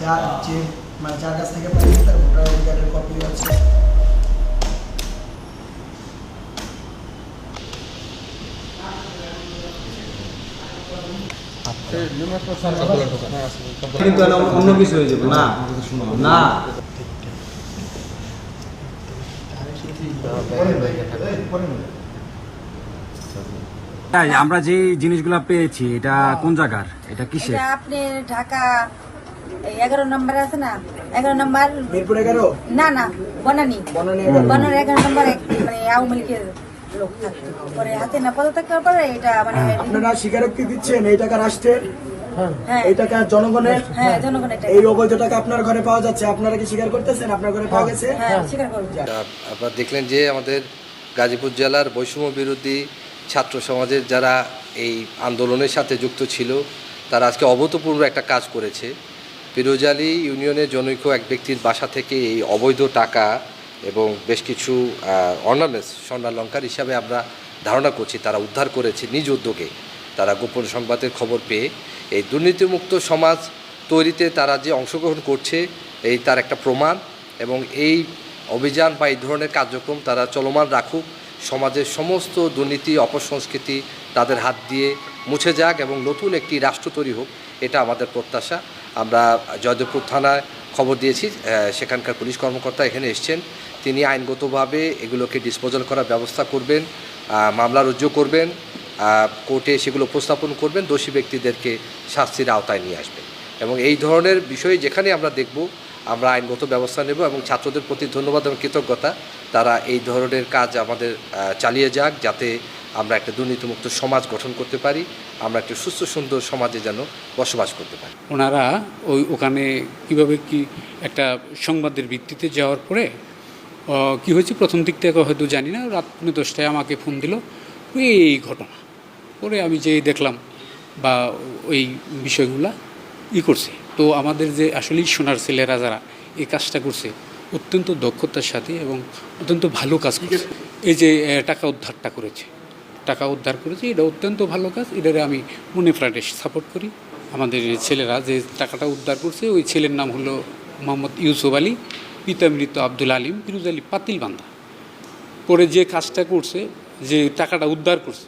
যার যে মানে যার কাছ থেকে পাইছে তার ভোটার আইডি কার্ডের কপি আছে। কিন্তু অন্য কিছু হয়ে যাবে না? না আমরা যে জিনিসগুলো পেয়েছি এটা কোন জায়গার? এটা কিসের? আপনি ঢাকা এগারো নম্বর আছে না? এগারো নম্বর মিরপুর এগারো? না না বনানি। বনানী এগারো। বনানি এগারো নম্বর মানে আওয়ামী লীগের লোক থাকতো পরে হাতে না পদ থাকার পরে এটা মানে আপনারা স্বীকারোক্তি দিচ্ছেন এই টাকা রাষ্ট্রের? হ্যাঁ। এই টাকা জনগণের? হ্যাঁ জনগণের এই অবৈধ টাকা আপনার ঘরে পাওয়া যাচ্ছে। আপনারা কি স্বীকার করতেছেন? আপনার ঘরে পাওয়া গেছে? হ্যাঁ স্বীকার আপনারা দেখলেন যে আমাদের গাজীপুর জেলার বৈষম্য বিরোধী ছাত্র সমাজের যারা এই আন্দোলনের সাথে যুক্ত ছিল তারা আজকে অভূতপূর্ব একটা কাজ করেছে। পিরোজালি ইউনিয়নের জনৈক এক ব্যক্তির বাসা থেকে এই অবৈধ টাকা এবং বেশ কিছু অর্নামেন্টস স্বর্ণালঙ্কার হিসাবে আমরা ধারণা করছি, তারা উদ্ধার করেছে নিজ উদ্যোগে। তারা গোপন সংবাদের খবর পেয়ে এই দুর্নীতিমুক্ত সমাজ তৈরিতে তারা যে অংশগ্রহণ করছে, এই তার একটা প্রমাণ এবং এই অভিযান বা এই ধরনের কার্যক্রম তারা চলমান রাখুক। সমাজের সমস্ত দুর্নীতি, অপসংস্কৃতি তাদের হাত দিয়ে মুছে যাক এবং নতুন একটি রাষ্ট্র তৈরি হোক, এটা আমাদের প্রত্যাশা। আমরা জয়দেবপুর থানায় খবর দিয়েছি সেখানকার পুলিশ কর্মকর্তা এখানে এসছেন। তিনি আইনগতভাবে এগুলোকে ডিসপোজাল করার ব্যবস্থা করবেন মামলা রুজু করবেন কোর্টে সেগুলো উপস্থাপন করবেন, দোষী ব্যক্তিদেরকে শাস্তির আওতায় নিয়ে আসবেন। এবং এই ধরনের বিষয়ে যেখানে আমরা দেখব, আমরা আইনগত ব্যবস্থা নেব এবং ছাত্রদের প্রতি ধন্যবাদ এবং কৃতজ্ঞতা। তারা এই ধরনের কাজ আমাদের চালিয়ে যাক যাতে আমরা একটা দুর্নীতিমুক্ত সমাজ গঠন করতে পারি আমরা একটা সুস্থ সুন্দর সমাজে যেন বসবাস করতে পারি। ওনারা ওই ওখানে কীভাবে কি একটা সংবাদের ভিত্তিতে যাওয়ার পরে কি হয়েছে? প্রথম দিক থেকে হয়তো জানি না রাত পৌনে দশটায় আমাকে ফোন দিল এই ঘটনা। পরে আমি যে দেখলাম বা ওই বিষয়গুলা ই করছে। তো আমাদের যে আসলেই সোনার ছেলেরা যারা এই কাজটা করছে অত্যন্ত দক্ষতার সাথে এবং অত্যন্ত ভালো কাজ করছে। এই যে টাকা উদ্ধারটা করেছে। টাকা উদ্ধার করেছি, এটা অত্যন্ত ভালো কাজ, এটারে আমি মনে প্রাণে সাপোর্ট করি। আমাদের ছেলেরা যে টাকাটা উদ্ধার করছে, ওই ছেলের নাম হলো মোহাম্মদ ইউসুফ আলী পিতা মৃত আব্দুল আলিম, ফিরুজ আলী পাতিলবান্ধা পরে যে কাজটা করছে, যে টাকাটা উদ্ধার করছে,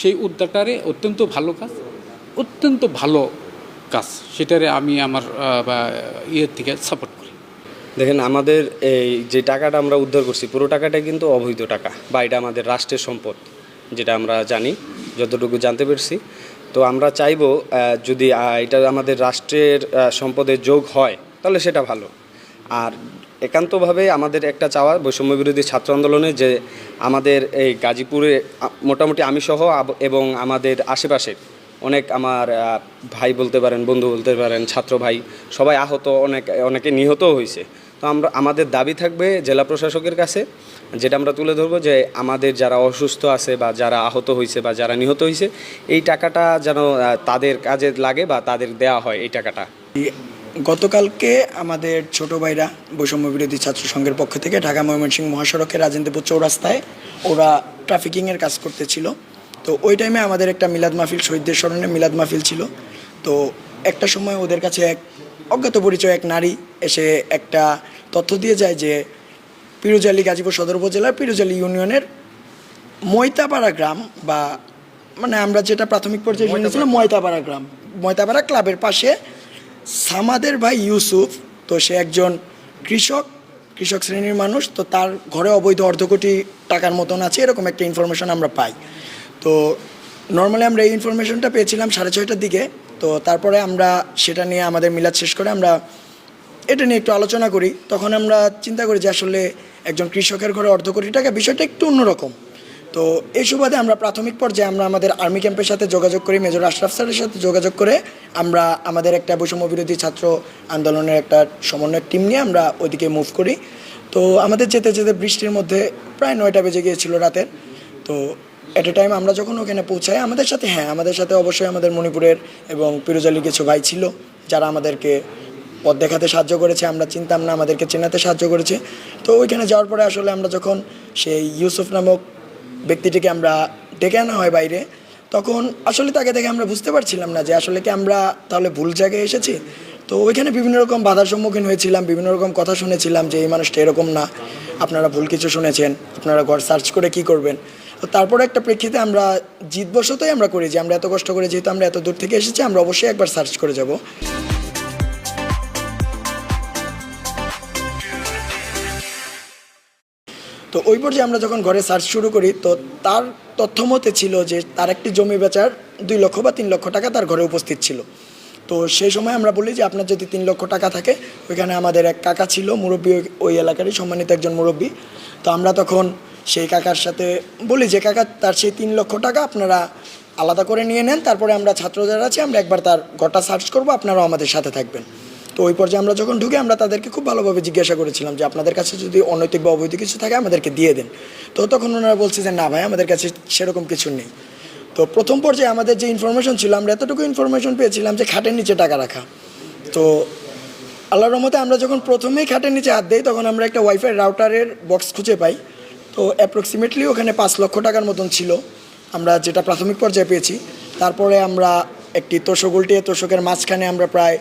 সেই উদ্ধারটারে অত্যন্ত ভালো কাজ, অত্যন্ত ভালো কাজ, সেটারে আমি আমার ইয়ের থেকে সাপোর্ট করি। দেখেন, আমাদের এই যে টাকাটা আমরা উদ্ধার করছি, পুরো টাকাটা কিন্তু অবৈধ টাকা, বা এটা আমাদের রাষ্ট্রের সম্পদ। যেটা আমরা জানি, যতটুকু জানতে পেরেছি। তো আমরা চাইব যদি এটা আমাদের রাষ্ট্রের সম্পদের যোগ হয়, তাহলে সেটা ভালো। আর একান্তভাবে আমাদের একটা চাওয়া, বৈষম্য বিরোধী ছাত্র আন্দোলনে যে আমাদের এই গাজীপুরে মোটামুটি আমি সহ এবং আমাদের আশেপাশের অনেক আমার ভাই বলতে পারেন, বন্ধু বলতে পারেন, ছাত্র ভাই, সবাই আহত, অনেক, অনেকে নিহতও হয়েছে। তো আমরা, আমাদের দাবি থাকবে জেলা প্রশাসকের কাছে, যেটা আমরা তুলে ধরবো যে আমাদের যারা অসুস্থ আছে বা যারা আহত হয়েছে বা যারা নিহত হয়েছে এই টাকাটা যেন তাদের কাজে লাগে বা তাদের দেওয়া হয় এই টাকাটা। গতকালকে আমাদের ছোট ভাইরা বৈষম্য বিরোধী ছাত্র সংঘের পক্ষ থেকে ঢাকা ময়মনসিংহ মহাসড়কের রাজেন্দ্রপুর চৌরাস্তায় ওরা ট্রাফিকিংয়ের কাজ করতেছিল। তো ওই টাইমে আমাদের একটা মিলাদ মাহফিল, শহীদদের স্মরণে মিলাদ মাহফিল ছিল। তো একটা সময় ওদের কাছে এক অজ্ঞাত পরিচয়, এক নারী এসে একটা তথ্য দিয়ে যায় যে পিরোজালি গাজীপুর সদর উপজেলার পিরোজালি ইউনিয়নের ময়তাপাড়া গ্রাম বা মানে আমরা যেটা প্রাথমিক পর্যায়ে শুনেছিলাম ময়তাপাড়া গ্রাম। ময়তাপাড়া ক্লাবের পাশে সামাদের ভাই ইউসুফ তো সে একজন কৃষক কৃষক শ্রেণির মানুষ তো তার ঘরে অবৈধ অর্ধ কোটি টাকার মতন আছে এরকম একটা ইনফরমেশন আমরা পাই। তো নর্মালি আমরা এই ইনফরমেশনটা পেয়েছিলাম সাড়ে ছয়টার দিকে তো তারপরে আমরা সেটা নিয়ে আমাদের মিলাদ শেষ করে আমরা এটা নিয়ে একটু আলোচনা করি। তখন আমরা চিন্তা করি যে আসলে একজন কৃষকের ঘরে অর্ধ কোটি টাকা, বিষয়টা একটু অন্যরকম। তো এই সুবাদে আমরা প্রাথমিক পর্যায়ে আমরা আমাদের আর্মি ক্যাম্পের সাথে যোগাযোগ করি, মেজর আশরাফ স্যারের সাথে যোগাযোগ করে। আমরা আমাদের একটা বৈষম্য বিরোধী ছাত্র আন্দোলনের একটা সমন্বয় টিম নিয়ে আমরা ওইদিকে মুভ করি। তো আমাদের যেতে যেতে বৃষ্টির মধ্যে প্রায় নয়টা বেজে গিয়েছিল রাতের। তো এট এ টাইম আমরা যখন ওখানে পৌঁছাই, আমাদের সাথে হ্যাঁ আমাদের সাথে অবশ্যই আমাদের মণিপুরের এবং পিরোজালি কিছু ভাই ছিল, যারা আমাদেরকে পথ দেখাতে সাহায্য করেছে, আমরা চিনতাম না, আমাদেরকে চেনাতে সাহায্য করেছে। তো ওইখানে যাওয়ার পরে আসলে আমরা যখন সেই ইউসুফ নামক ব্যক্তিটিকে আমরা ডেকে আনা হয় বাইরে, তখন আসলে তাকে দেখে আমরা বুঝতে পারছিলাম না যে আসলে কি আমরা তাহলে ভুল জায়গায় এসেছি। তো ওইখানে বিভিন্ন রকম বাধার সম্মুখীন হয়েছিলাম, বিভিন্ন রকম কথা শুনেছিলাম যে এই মানুষটা এরকম না, আপনারা ভুল কিছু শুনেছেন, আপনারা ঘর সার্চ করে কি করবেন। তো তারপরে একটা প্রেক্ষিতে আমরা জিতবশতই আমরা করি যে আমরা এত কষ্ট করে যেহেতু আমরা এত দূর থেকে এসেছি, আমরা অবশ্যই একবার সার্চ করে যাব। তো ওই পর্যায়ে আমরা যখন ঘরে সার্চ শুরু করি, তো তার তথ্য মতে ছিল যে তার একটি জমি বেচার দুই লক্ষ বা তিন লক্ষ টাকা তার ঘরে উপস্থিত ছিল। তো সেই সময় আমরা বলি যে আপনার যদি তিন লক্ষ টাকা থাকে, ওইখানে আমাদের এক কাকা ছিল, মুরব্বী ওই- এলাকারই সম্মানিত একজন মুরব্বী। তো আমরা তখন সেই কাকার সাথে বলি যে, কাকা, তার সেই তিন লক্ষ টাকা আপনারা আলাদা করে নিয়ে নেন, তারপরে আমরা ছাত্র যারা আছি, আমরা একবার তার ঘরটা সার্চ করব, আপনারাও আমাদের সাথে থাকবেন। তো ওই পর্যায়ে আমরা যখন ঢুকে আমরা তাদেরকে খুব ভালোভাবে জিজ্ঞাসা করেছিলাম যে আপনাদের কাছে যদি অনৈতিক বা অবৈধ কিছু থাকে আমাদেরকে দিয়ে দেন। তো তখন ওনারা বলছে যে না ভাই, আমাদের কাছে সেরকম কিছু নেই। তো প্রথম পর্যায়ে আমাদের যে ইনফরমেশন ছিল, আমরা এতটুকু ইনফরমেশন পেয়েছিলাম যে খাটের নিচে টাকা রাখা। তো আল্লাহর রহমতে আমরা যখন প্রথমেই খাটের নিচে হাত দিই, তখন আমরা একটা ওয়াইফাই রাউটারের বক্স খুঁজে পাই। তো অ্যাপ্রক্সিমেটলি ওখানে পাঁচ লক্ষ টাকার মতন ছিল। আমরা যেটা প্রাথমিক পর্যায়ে পেয়েছি। তারপরে আমরা একটি তোষক উল্টিয়ে তোষকের মাঝখানে আমরা প্রায়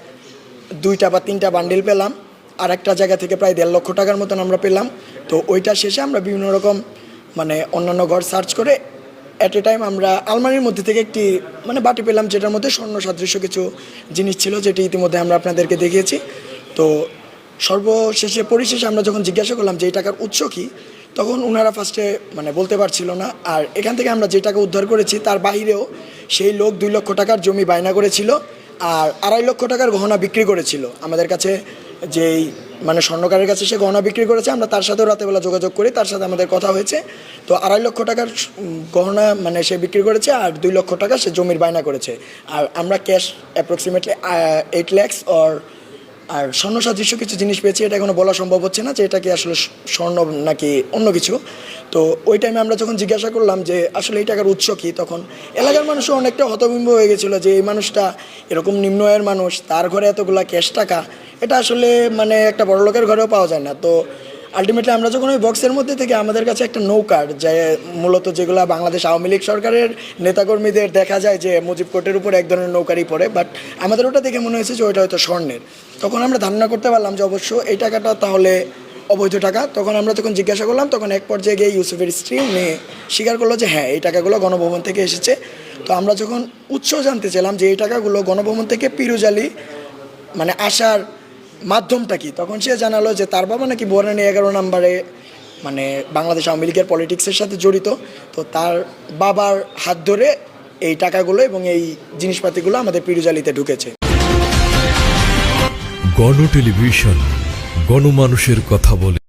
দুইটা বা তিনটা বান্ডিল পেলাম, আর একটা জায়গা থেকে প্রায় দেড় লক্ষ টাকার মতন আমরা পেলাম। তো ওইটা শেষে আমরা বিভিন্ন রকম মানে অন্যান্য ঘর সার্চ করে অ্যাট এ টাইম আমরা আলমারির মধ্যে থেকে একটি মানে বাটি পেলাম, যেটার মধ্যে স্বর্ণ সাদৃশ্য কিছু জিনিস ছিল, যেটি ইতিমধ্যে আমরা আপনাদেরকে দেখিয়েছি। তো সর্বশেষে, পরিশেষে আমরা যখন জিজ্ঞাসা করলাম যে এই টাকার উৎস কী, তখন ওনারা ফার্স্টে মানে বলতে পারছিল না। আর এখান থেকে আমরা যে টাকা উদ্ধার করেছি, তার বাইরেও সেই লোক দুই লক্ষ টাকার জমি বায়না করেছিল। আর আড়াই লক্ষ টাকার গহনা বিক্রি করেছিল। আমাদের কাছে যেই মানে স্বর্ণকারের কাছে সে গহনা বিক্রি করেছে, আমরা তার সাথেও রাতেবেলা যোগাযোগ করি, তার সাথে আমাদের কথা হয়েছে। তো আড়াই লক্ষ টাকার গহনা মানে সে বিক্রি করেছে আর দুই লক্ষ টাকা সে জমির বায়না করেছে। আর আমরা cash approximately eight lakhs or আর স্বর্ণ সাদৃশ্য কিছু জিনিস পেয়েছি, এটা এখনও বলা সম্ভব হচ্ছে না যে এটা কি আসলে স্বর্ণ নাকি অন্য কিছু। তো ওই টাইমে আমরা যখন জিজ্ঞাসা করলাম যে আসলে এই টাকার উৎস কী, তখন এলাকার মানুষও অনেকটা হতবিম্ব হয়ে গেছিল যে এই মানুষটা এরকম নিম্ন আয়ের মানুষ, তার ঘরে এতগুলা ক্যাশ টাকা, এটা আসলে মানে একটা বড়লোকের ঘরেও পাওয়া যায় না। তো আলটিমেটলি আমরা যখন ওই বক্সের মধ্যে থেকে আমাদের কাছে একটা নৌকার যে মূলত যেগুলো বাংলাদেশ আওয়ামী লীগ সরকারের নেতাকর্মীদের দেখা যায় যে মুজিব কোর্টের উপর এক ধরনের নৌকারই পড়ে বাট আমাদের ওটা দেখে মনে হয়েছে যে ওইটা হয়তো স্বর্ণের। তখন আমরা ধারণা করতে পারলাম যে অবশ্য এই টাকাটা তাহলে অবৈধ টাকা। তখন আমরা যখন জিজ্ঞাসা করলাম, তখন এক পর্যায়ে গিয়ে ইউসুফের স্ত্রী মেয়ে স্বীকার করল যে হ্যাঁ এই টাকাগুলো গণভবন থেকে এসেছে। তো আমরা যখন উৎস জানতে চাইলাম যে এই টাকাগুলো গণভবন থেকে পিরুজালি মানে আসার মাধ্যমটা কি? তখন সে জানালো যে তার বাবা নাকি বনানী এগারো নাম্বারে মানে বাংলাদেশ আওয়ামী লীগের পলিটিক্সের সাথে জড়িত। তো তার বাবার হাত ধরে এই টাকাগুলো এবং এই জিনিসপাতিগুলো আমাদের পিরুজালিতে ঢুকেছে। গণ টেলিভিশন গণমানুষের কথা বলে।